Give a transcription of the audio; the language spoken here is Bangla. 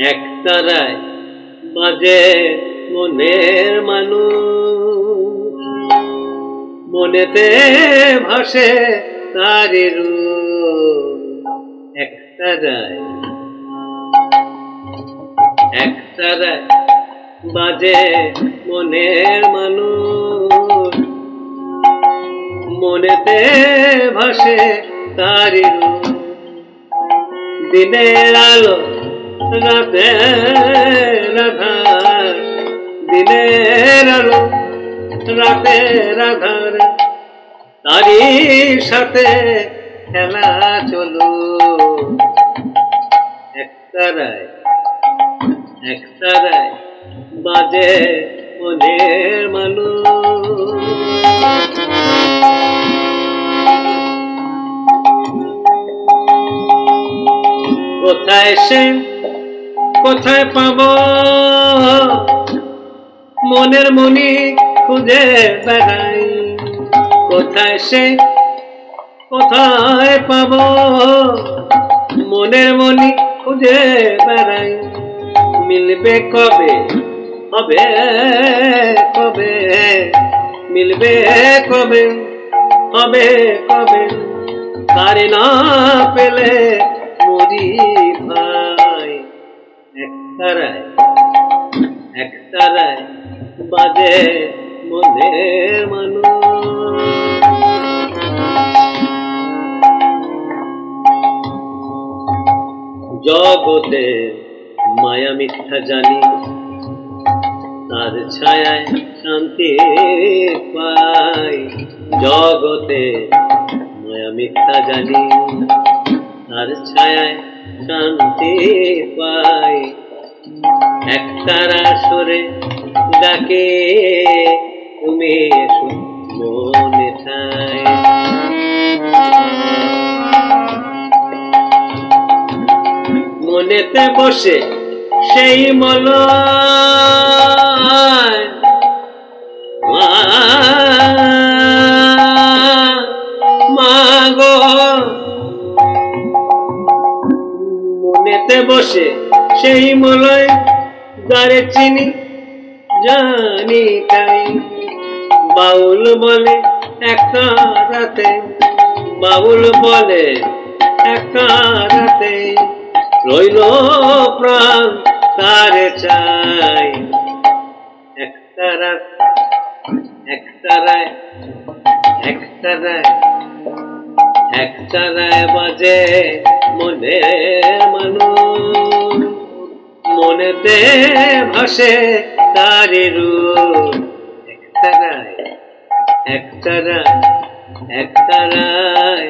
একতারায় বাজে মনের মানুষ। মনেতে ভাসে তারি রূপ। একতারায় একতারায় বাজে মনের মানুষ। মনেতে ভাসে তারি দিনের আলো রাতে রাধার, দিনের আলো, রাতে রাধার। তারি সাথে খেলা চলো। একতারায় একতারায় বাজে মনের মানুষ কোথায় সে কোথায় পাব? মনের মনি খুঁজে বেড়াই। কোথায় সে? কোথায় পাব? মনের মনি খুঁজে বেড়াই। মিলবে কবে? হবে কবে? মিলবে কবে? হবে কবে? তারে না পেলে একতারায় একতারায় বাজে মনের মানুষ। জগতে মায়া মিথ্যা জানি, তার ছায়ায় শান্তি পাই। জগতে মায়া মিথ্যা জানি, তার ছায়ায় শান্তি পাই। সরে ডাকে তুমি মনে ঠায় মনেতে বসে সেই মল মাগো মনেতে বসে সেই মলয় দ্বারে চিনি, জানি তাই। বাউল বলে একটা রাতে, বাউল বলে একটা রাতে। রইল প্রাণ তারে চাই। একটা রাত, একটা রায় একটা রায় একটা রায় বাজে মনে। মনেতে ভাসে তারে রূপ। একতারায় একতারায় একটা রায় একটা রায়